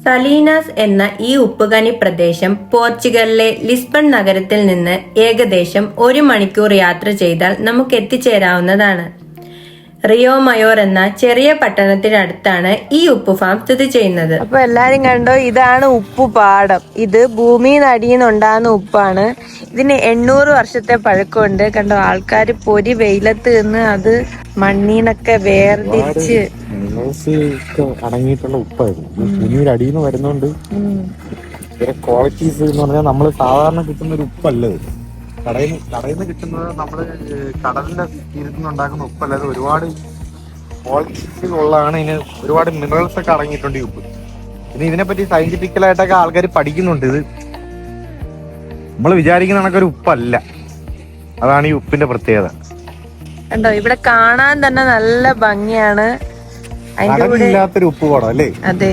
സലീനാസ് എന്ന ഈ ഉപ്പുകനി പ്രദേശം പോർച്ചുഗലിലെ ലിസ്ബൺ നഗരത്തിൽ നിന്ന് ഏകദേശം ഒരു മണിക്കൂർ യാത്ര ചെയ്താൽ നമുക്ക് എത്തിച്ചേരാവുന്നതാണ്. റിയോ മയോർ എന്ന ചെറിയ പട്ടണത്തിനടുത്താണ് ഈ ഉപ്പ് ഫാം സ്ഥിതി ചെയ്യുന്നത്. അപ്പൊ എല്ലാരും കണ്ടോ ഇതാണ് ഉപ്പ് പാടം. ഇത് ഭൂമിയിൽ അടിയുന്നുണ്ടാകുന്ന ഉപ്പാണ്. ഇതിന് എണ്ണൂറ് വർഷത്തെ പഴക്കമുണ്ട്. കണ്ടോ ആൾക്കാർ പൊരി വെയിലത്ത് നിന്ന് അത് മണ്ണീനൊക്കെ വേർതിരിച്ച് മിനറൽസ് അടങ്ങിയിട്ടുള്ള ഉപ്പായിരുന്നു. ഭൂമിയുടെ അടിയിൽ നിന്ന് വരുന്നോണ്ട്. ഇതിന്റെ ക്വാളിറ്റീസ് എന്ന് പറഞ്ഞാൽ നമ്മൾ സാധാരണ കിട്ടുന്ന ഒരു ഉപ്പല്ല ഇത്? കടയിൽ നിന്ന് കടയിൽ നിന്ന് കിട്ടുന്നത് നമ്മൾ കടലിന്റെ തീരത്ത് നിന്ന് ഉണ്ടാക്കുന്ന ഉപ്പല്ല? ഇത് ഒരുപാട് ക്വാളിറ്റീസ് ഉള്ളതാണ് ഇതിന് ഒരുപാട് മിനറൽസ് ഒക്കെ അടങ്ങിയിട്ടുണ്ട് ഈ ഉപ്പ്. പിന്നെ ഇതിനെപ്പറ്റി സയന്റിഫിക്കലായിട്ടൊക്കെ ആൾക്കാർ പഠിക്കുന്നുണ്ട് ഇത്. നമ്മൾ വിചാരിക്കുന്ന കണക്കൊരു ഉപ്പല്ല. അതാണ് ഈ ഉപ്പിന്റെ പ്രത്യേകത. ഇവിടെ കാണാൻ തന്നെ നല്ല ഭംഗിയാണ്. അതിന്റെ കൂടെ അതെ.